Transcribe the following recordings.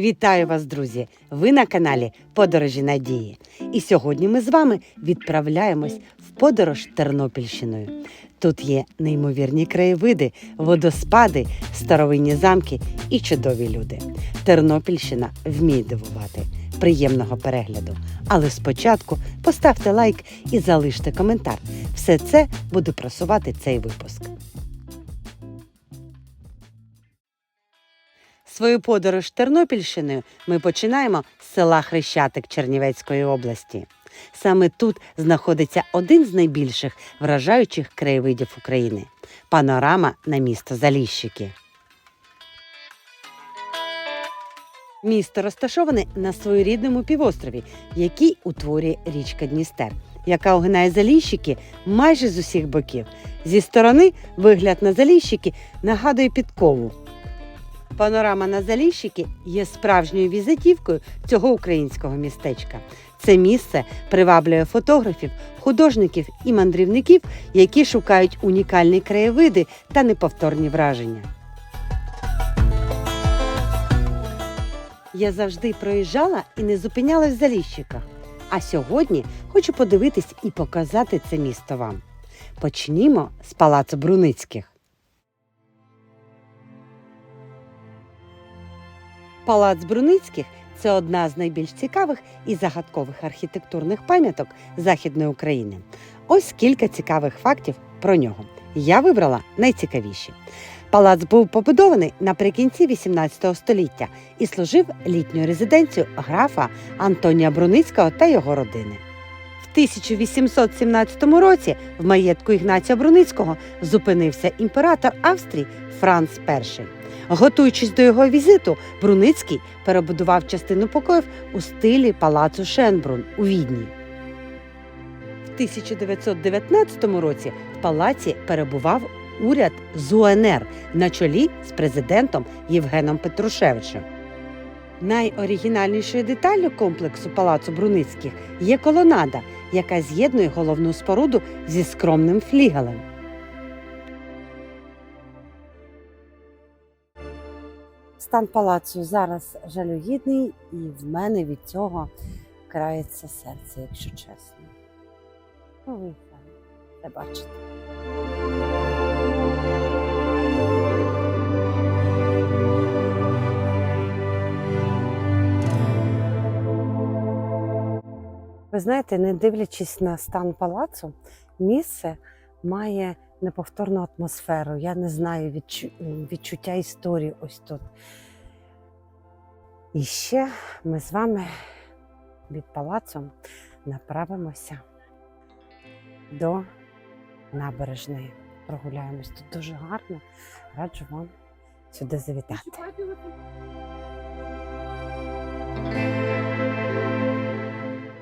Вітаю вас, друзі! Ви на каналі Подорожі Надії. І сьогодні ми з вами відправляємось в подорож Тернопільщиною. Тут є неймовірні краєвиди, водоспади, старовинні замки і чудові люди. Тернопільщина вміє дивувати. Приємного перегляду. Але спочатку поставте лайк і залиште коментар. Все це буде просувати цей випуск. Свою подорож Тернопільщиною ми починаємо з села Хрещатик Чернівецької області. Саме тут знаходиться один з найбільших вражаючих краєвидів України панорама на місто Заліщики. Місто розташоване на своєрідному півострові, який утворює річка Дністер, яка огинає Заліщики майже з усіх боків. Зі сторони вигляд на Заліщики нагадує підкову. Панорама на Заліщики є справжньою візитівкою цього українського містечка. Це місце приваблює фотографів, художників і мандрівників, які шукають унікальні краєвиди та неповторні враження. Я завжди проїжджала і не зупинялась в Заліщиках. А сьогодні хочу подивитись і показати це місто вам. Почнімо з палацу Бруницьких. Палац Бруницьких це одна з найбільш цікавих і загадкових архітектурних пам'яток Західної України. Ось кілька цікавих фактів про нього. Я вибрала найцікавіші. Палац був побудований наприкінці XVIII століття і служив літньою резиденцією графа Антонія Бруницького та його родини. В 1817 році в маєтку Ігнатія Бруницького зупинився імператор Австрії Франц І. Готуючись до його візиту, Бруницький перебудував частину покоїв у стилі палацу Шенбрун у Відні. В 1919 році в палаці перебував уряд з УНР на чолі з президентом Євгеном Петрушевичем. Найоригінальнішою деталлю комплексу палацу Бруницьких є колонада, яка з'єднує головну споруду зі скромним флігелем. Стан палацу зараз жалюгідний, і в мене від цього крається серце, якщо чесно. Ну, ви це бачите. Ви знаєте, не дивлячись на стан палацу, місце має неповторну атмосферу. Я не знаю відчу... відчуття історії ось тут. І ще ми з вами від палацу направимося до набережної. Прогуляємось тут дуже гарно. Раджу вам сюди завітати.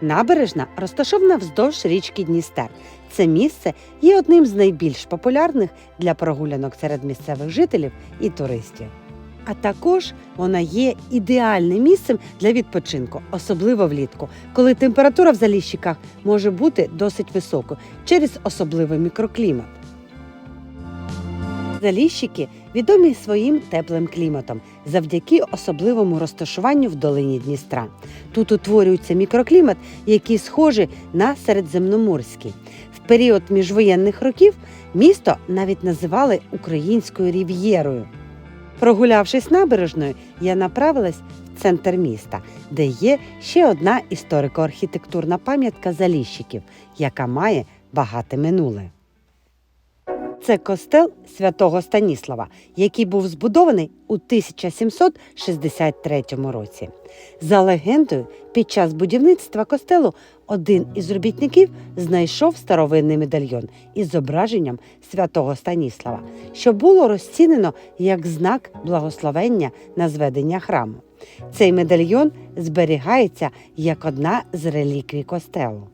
Набережна розташована вздовж річки Дністер. Це місце є одним з найбільш популярних для прогулянок серед місцевих жителів і туристів. А також вона є ідеальним місцем для відпочинку, особливо влітку, коли температура в заліщиках може бути досить високою через особливий мікроклімат. Заліщики відомі своїм теплим кліматом завдяки особливому розташуванню в долині Дністра. Тут утворюється мікроклімат, який схожий на середземноморський. В період міжвоєнних років місто навіть називали українською рів'єрою. Прогулявшись набережною, я направилась в центр міста, де є ще одна історико-архітектурна пам'ятка заліщиків, яка має багате минуле. Це костел святого Станіслава, який був збудований у 1763 році. За легендою, під час будівництва костелу один із робітників знайшов старовинний медальйон із зображенням святого Станіслава, що було розцінено як знак благословення на зведення храму. Цей медальйон зберігається як одна з реліквій костелу.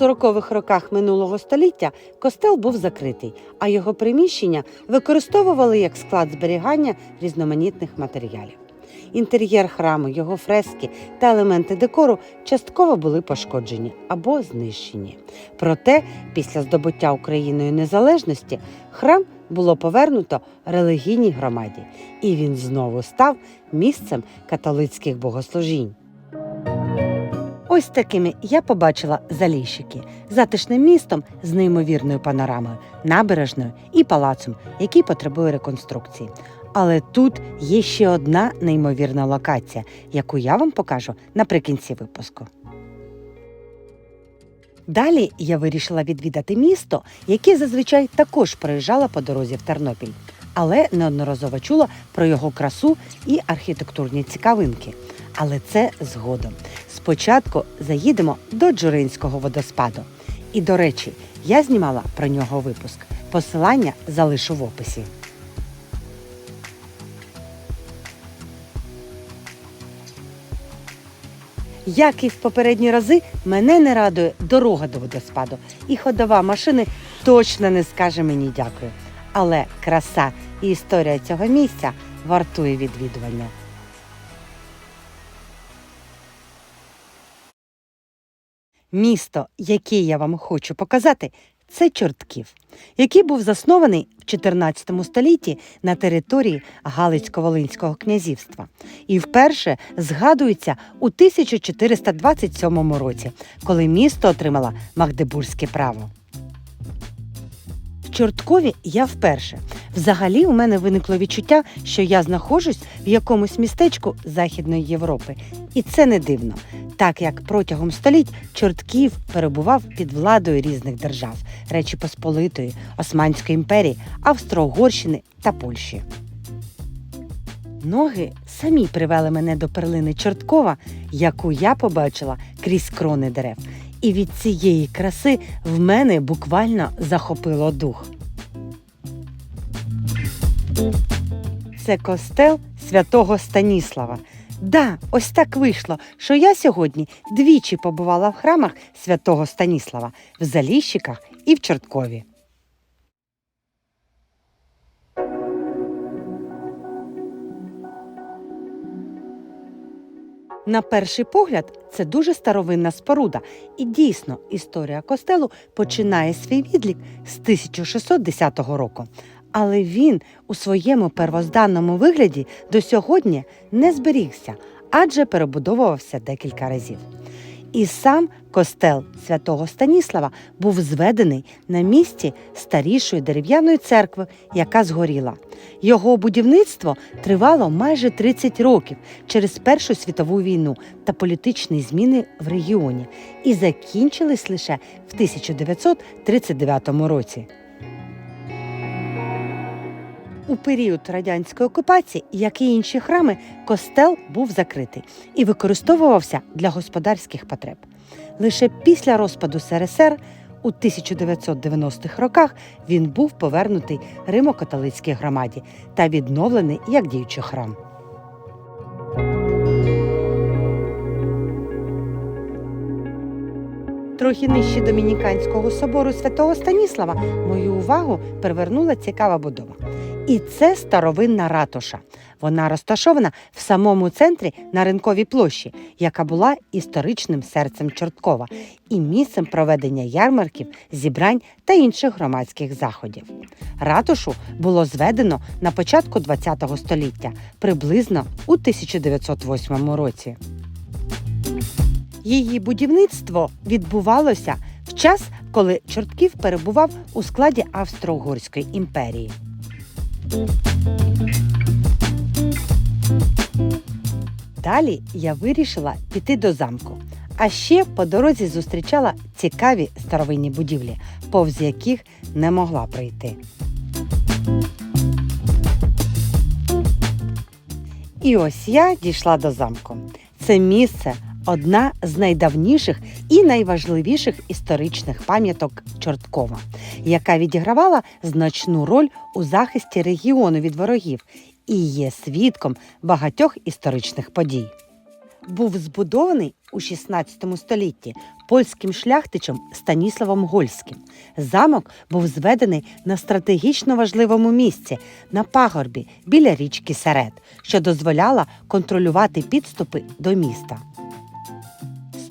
В 40-х роках минулого століття костел був закритий, а його приміщення використовували як склад зберігання різноманітних матеріалів. Інтер'єр храму, його фрески та елементи декору частково були пошкоджені або знищені. Проте, після здобуття Україною незалежності храм було повернуто релігійній громаді, і він знову став місцем католицьких богослужінь. Ось такими я побачила Заліщики, затишним містом з неймовірною панорамою, набережною і палацом, який потребує реконструкції. Але тут є ще одна неймовірна локація, яку я вам покажу наприкінці випуску. Далі я вирішила відвідати місто, яке зазвичай також проїжджала по дорозі в Тернопіль, але неодноразово чула про його красу і архітектурні цікавинки. Але це згодом. Спочатку заїдемо до Джуринського водоспаду. І, до речі, я знімала про нього випуск. Посилання залишу в описі. Як і в попередні рази, мене не радує дорога до водоспаду, і ходова машини точно не скаже мені дякую. Але краса і історія цього місця вартує відвідування. Місто, яке я вам хочу показати, це Чортків, який був заснований в 14 столітті на території Галицько-Волинського князівства і вперше згадується у 1427 році, коли місто отримало Магдебурзьке право. Чорткові я вперше. Взагалі у мене виникло відчуття, що я знаходжусь в якомусь містечку Західної Європи, і це не дивно, так як протягом століть Чортків перебував під владою різних держав Речі Посполитої, Османської імперії, Австро-Угорщини та Польщі. Ноги самі привели мене до перлини Чорткова, яку я побачила крізь крони дерев. І від цієї краси в мене буквально захопило дух. Це костел святого Станіслава. Да, ось так вийшло, що я сьогодні двічі побувала в храмах святого Станіслава в Заліщиках і в Чорткові. На перший погляд, це дуже старовинна споруда, і дійсно історія костелу починає свій відлік з 1610 року. Але він у своєму первозданному вигляді до сьогодні не зберігся, адже перебудовувався декілька разів. І сам костел святого Станіслава був зведений на місці старішої дерев'яної церкви, яка згоріла. Його будівництво тривало майже 30 років через Першу світову війну та політичні зміни в регіоні і закінчились лише в 1939 році. У період радянської окупації, як і інші храми, костел був закритий і використовувався для господарських потреб. Лише після розпаду СРСР у 1990-х роках він був повернутий Римо-католицькій громаді та відновлений як діючий храм. Трохи нижче Домініканського собору святого Станіслава мою увагу привернула цікава будова. І це старовинна ратуша. Вона розташована в самому центрі на ринковій площі, яка була історичним серцем Чорткова і місцем проведення ярмарків, зібрань та інших громадських заходів. Ратушу було зведено на початку ХХ століття, приблизно у 1908 році. Її будівництво відбувалося в час, коли Чортків перебував у складі Австро-Угорської імперії. Далі я вирішила піти до замку. А ще по дорозі зустрічала цікаві старовинні будівлі, повз яких не могла пройти. І ось я дійшла до замку. Це місце одна з найдавніших і найважливіших історичних пам'яток Чорткова, яка відігравала значну роль у захисті регіону від ворогів і є свідком багатьох історичних подій. Був збудований у 16 столітті польським шляхтичем Станіславом Гольським. Замок був зведений на стратегічно важливому місці на пагорбі біля річки Серед, що дозволяло контролювати підступи до міста.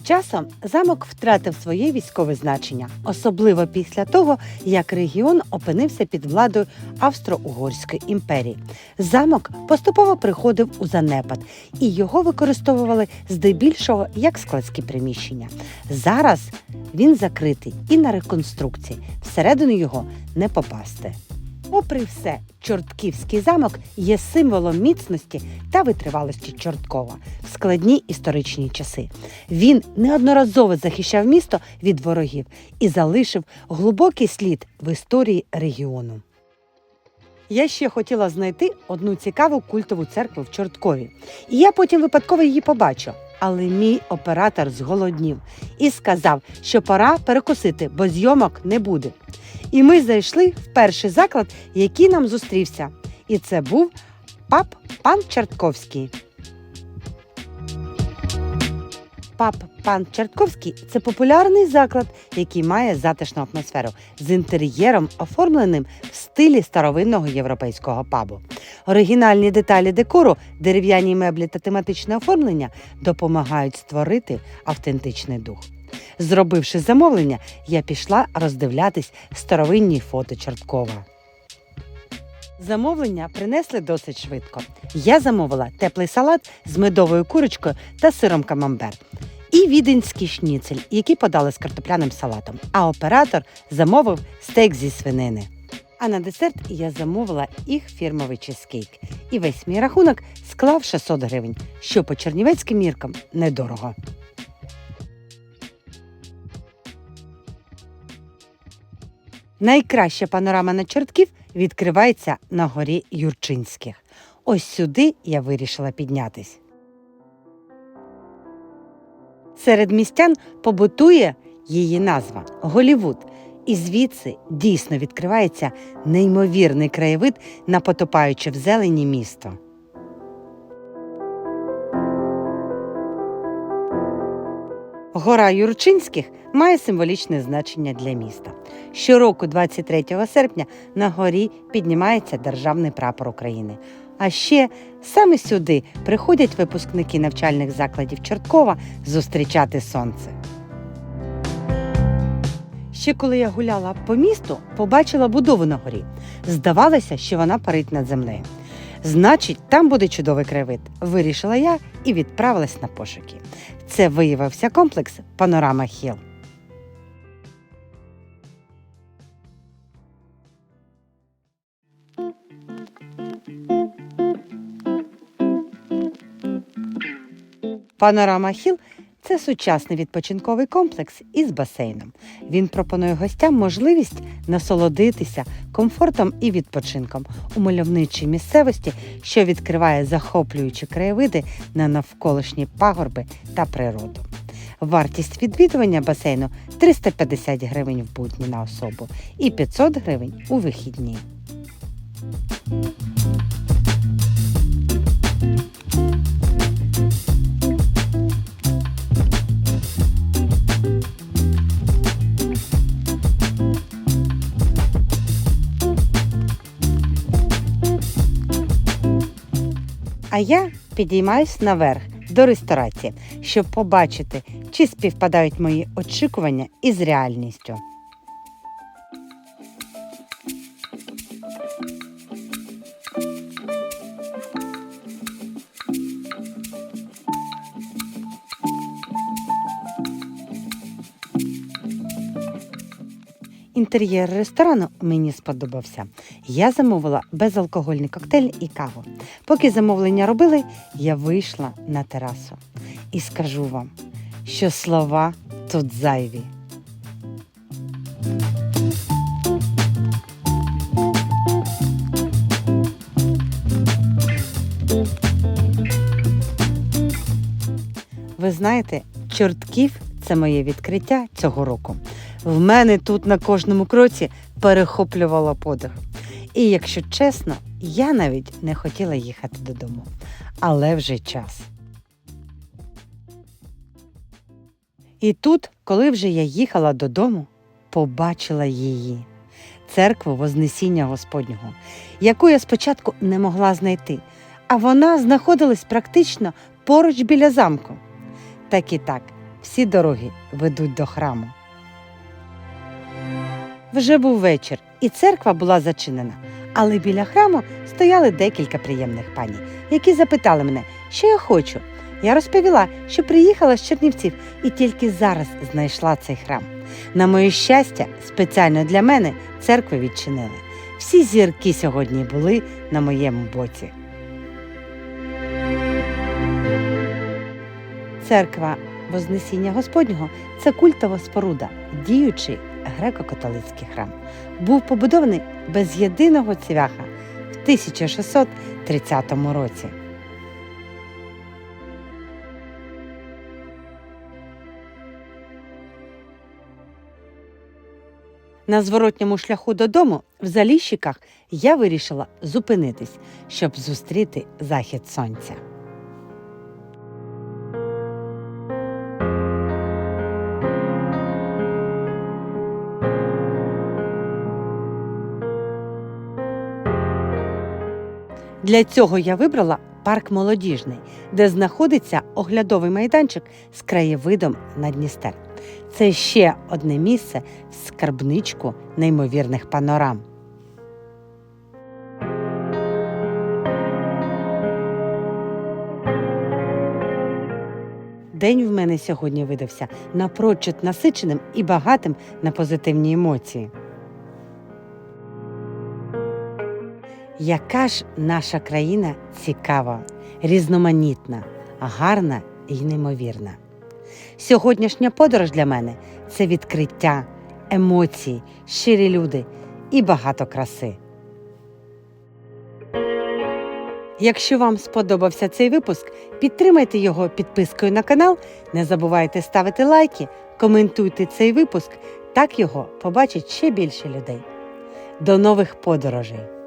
Часом замок втратив своє військове значення, особливо після того, як регіон опинився під владою Австро-Угорської імперії. Замок поступово приходив у занепад, і його використовували здебільшого як складські приміщення. Зараз він закритий і на реконструкції. Всередину його не попасти. Попри все, Чортківський замок є символом міцності та витривалості Чорткова в складні історичні часи. Він неодноразово захищав місто від ворогів і залишив глибокий слід в історії регіону. Я ще хотіла знайти одну цікаву культову церкву в Чорткові, і я потім випадково її побачу. Але мій оператор зголоднів і сказав, що пора перекусити, бо зйомок не буде. І ми зайшли в перший заклад, який нам зустрівся. І це був паб пан Чартковський. Паб пан Чартковський це популярний заклад, який має затишну атмосферу з інтер'єром, оформленим в стилі старовинного європейського пабу. Оригінальні деталі декору, дерев'яні меблі та тематичне оформлення допомагають створити автентичний дух. Зробивши замовлення, я пішла роздивлятись старовинні фото Чорткова. Замовлення принесли досить швидко. Я замовила теплий салат з медовою курочкою та сиром камамбер. І віденський шніцель, який подали з картопляним салатом. А оператор замовив стейк зі свинини. А на десерт я замовила їх фірмовий чизкейк. І весь мій рахунок склав 600 гривень, що по чернівецьким міркам недорого. Найкраща панорама на чортків відкривається на горі Юрчинських. Ось сюди я вирішила піднятись. Серед містян побутує її назва Голівуд. І звідси дійсно відкривається неймовірний краєвид на потопаюче в зелені місто. Гора Юрчинських має символічне значення для міста. Щороку, 23 серпня, на горі піднімається державний прапор України. А ще саме сюди приходять випускники навчальних закладів Чорткова зустрічати сонце. Ще коли я гуляла по місту, побачила будову на горі. Здавалося, що вона парить над землею. Значить, там буде чудовий краєвид, вирішила я і відправилась на пошуки. Це виявився комплекс Панорама Хіл. Панорама Хіл це сучасний відпочинковий комплекс із басейном. Він пропонує гостям можливість насолодитися комфортом і відпочинком у мальовничій місцевості, що відкриває захоплюючі краєвиди на навколишні пагорби та природу. Вартість відвідування басейну 350 гривень в будні на особу і 500 гривень у вихідні. Я підіймаюсь наверх до ресторації, щоб побачити, чи співпадають мої очікування із реальністю. Інтер'єр ресторану мені сподобався. Я замовила безалкогольний коктейль і каву. Поки замовлення робили, я вийшла на терасу. І скажу вам, що слова тут зайві. Ви знаєте, чортків це моє відкриття цього року. В мене тут на кожному кроці перехоплювало подих. І якщо чесно, я навіть не хотіла їхати додому. Але вже час. І тут, коли вже я їхала додому, побачила її церкву Вознесіння Господнього, яку я спочатку не могла знайти, а вона знаходилась практично поруч біля замку. Так і так, всі дороги ведуть до храму. Вже був вечір, і церква була зачинена. Але біля храму стояли декілька приємних пані, які запитали мене, що я хочу. Я розповіла, що приїхала з Чернівців і тільки зараз знайшла цей храм. На моє щастя, спеціально для мене церкви відчинили. Всі зірки сьогодні були на моєму боці. Церква Вознесіння Господнього це культова споруда, діючий греко-католицький храм. Був побудований без єдиного цвяха в 1630 році. На зворотньому шляху додому в Заліщиках я вирішила зупинитись, щоб зустріти захід сонця. Для цього я вибрала парк молодіжний, де знаходиться оглядовий майданчик з краєвидом на Дністер. Це ще одне місце в скарбничку неймовірних панорам. День в мене сьогодні видався напрочуд насиченим і багатим на позитивні емоції. Яка ж наша країна цікава, різноманітна, гарна і неймовірна. Сьогоднішня подорож для мене це відкриття, емоції, щирі люди і багато краси. Якщо вам сподобався цей випуск, підтримайте його підпискою на канал. Не забувайте ставити лайки, коментуйте цей випуск, так його побачить ще більше людей. До нових подорожей!